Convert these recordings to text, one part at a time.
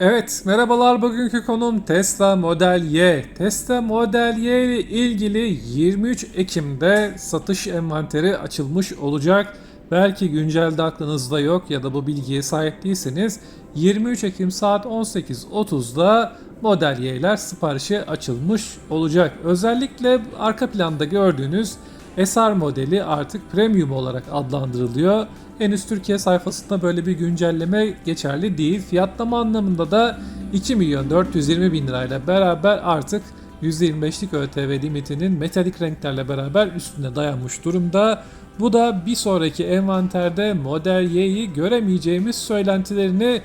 Evet, merhabalar. Bugünkü konum Tesla Model Y. Tesla Model Y ile ilgili 23 Ekim'de satış envanteri açılmış olacak. Belki güncelde aklınızda yok ya da bu bilgiye sahip değilseniz 23 Ekim saat 18.30'da Model Y'ler siparişe açılmış olacak. Özellikle arka planda gördüğünüz SR modeli artık premium olarak adlandırılıyor. Henüz Türkiye sayfasında böyle bir güncelleme geçerli değil. Fiyatlama anlamında da 2 milyon 420 bin lirayla beraber artık %25'lik ÖTV limitinin metalik renklerle beraber üstüne dayanmış durumda. Bu da bir sonraki envanterde Model Y'yi göremeyeceğimiz söylentilerini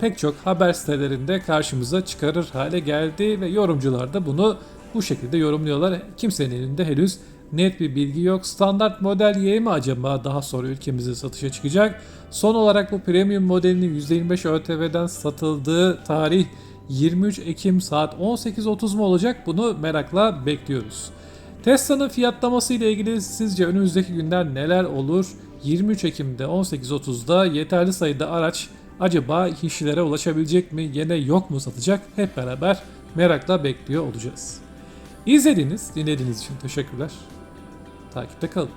pek çok haber sitelerinde karşımıza çıkarır hale geldi ve yorumcular da bunu bu şekilde yorumluyorlar. Kimsenin elinde henüz net bir bilgi yok. Standart model Y mi acaba daha sonra ülkemize satışa çıkacak? Son olarak bu premium modelinin %25 ÖTV'den satıldığı tarih 23 Ekim saat 18.30 mu olacak? Bunu merakla bekliyoruz. Tesla'nın fiyatlaması ile ilgili sizce önümüzdeki günler neler olur? 23 Ekim'de 18.30'da yeterli sayıda araç acaba kişilere ulaşabilecek mi? Yine yok mu satacak? Hep beraber merakla bekliyor olacağız. İzlediğiniz, dinlediğiniz için teşekkürler. Takipte kalın.